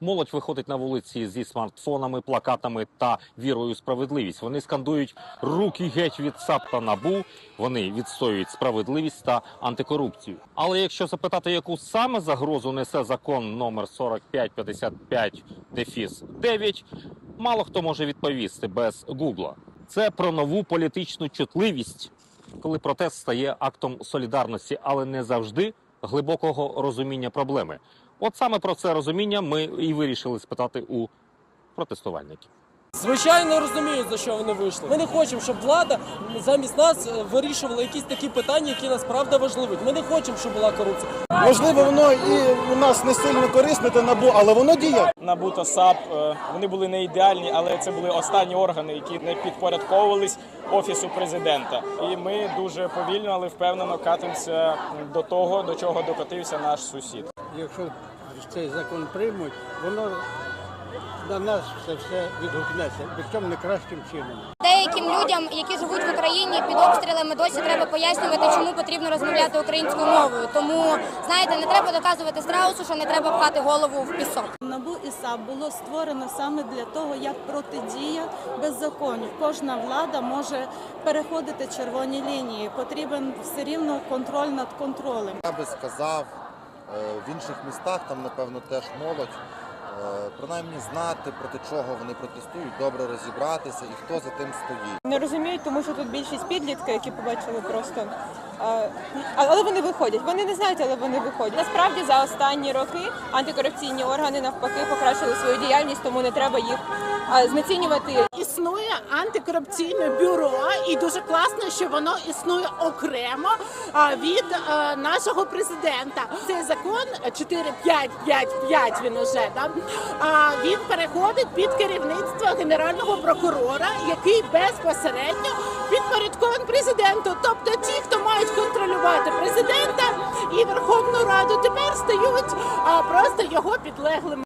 Молодь виходить на вулиці зі смартфонами, плакатами та вірою у справедливість. Вони скандують руки геть від САП та НАБУ. Вони відстоюють справедливість та антикорупцію. Але якщо запитати, яку саме загрозу несе закон номер 4555 дефіс 9, мало хто може відповісти без гугла. Це про нову політичну чутливість, коли протест стає актом солідарності, але не завжди глибокого розуміння проблеми. От саме про це розуміння ми і вирішили спитати у протестувальників. Звичайно розуміють, за що вони вийшли. Ми не хочемо, щоб влада замість нас е, вирішувала якісь такі питання, які насправді важливі. Ми не хочемо, щоб була корупція. Можливо, воно і у нас не сильно корисне та набу, але воно діє. НАБУ та САП е, вони були не ідеальні, але це були останні органи, які не підпорядковувались офісу президента. І ми дуже повільно, але впевнено катимося до того, до чого докотився наш сусід. Якщо цей закон приймуть, воно на нас це все відгукнеться, причому не кращим чином. Деяким людям, які живуть в Україні під обстрілами, досі треба пояснювати, чому потрібно розмовляти українською мовою. Тому знаєте, не треба доказувати страусу, що не треба пхати голову в пісок. НАБУ і САП було створено саме для того, як протидія беззаконню. Кожна влада може переходити червоні лінії. Потрібен все рівно контроль над контролем. Я би сказав, в інших містах там, напевно, теж молодь. Е, Принаймні знати, проти чого вони протестують, добре розібратися і хто за тим стоїть. Не розуміють, тому що тут більшість підлітка, які побачили просто. а, Але вони виходять. Вони не знають, але вони виходять. Насправді за останні роки антикорупційні органи навпаки покращили свою діяльність, тому не треба їх знецінювати. Існує антикорупційне бюро, і дуже класно, що воно існує окремо від нашого президента. Цей закон 4555, він уже да, він переходить під керівництво генерального прокурора, який безпосередньо підпорядкований президенту. Тобто ті, хто мають контролювати президента і Верховну Раду, тепер стають просто його підлеглими.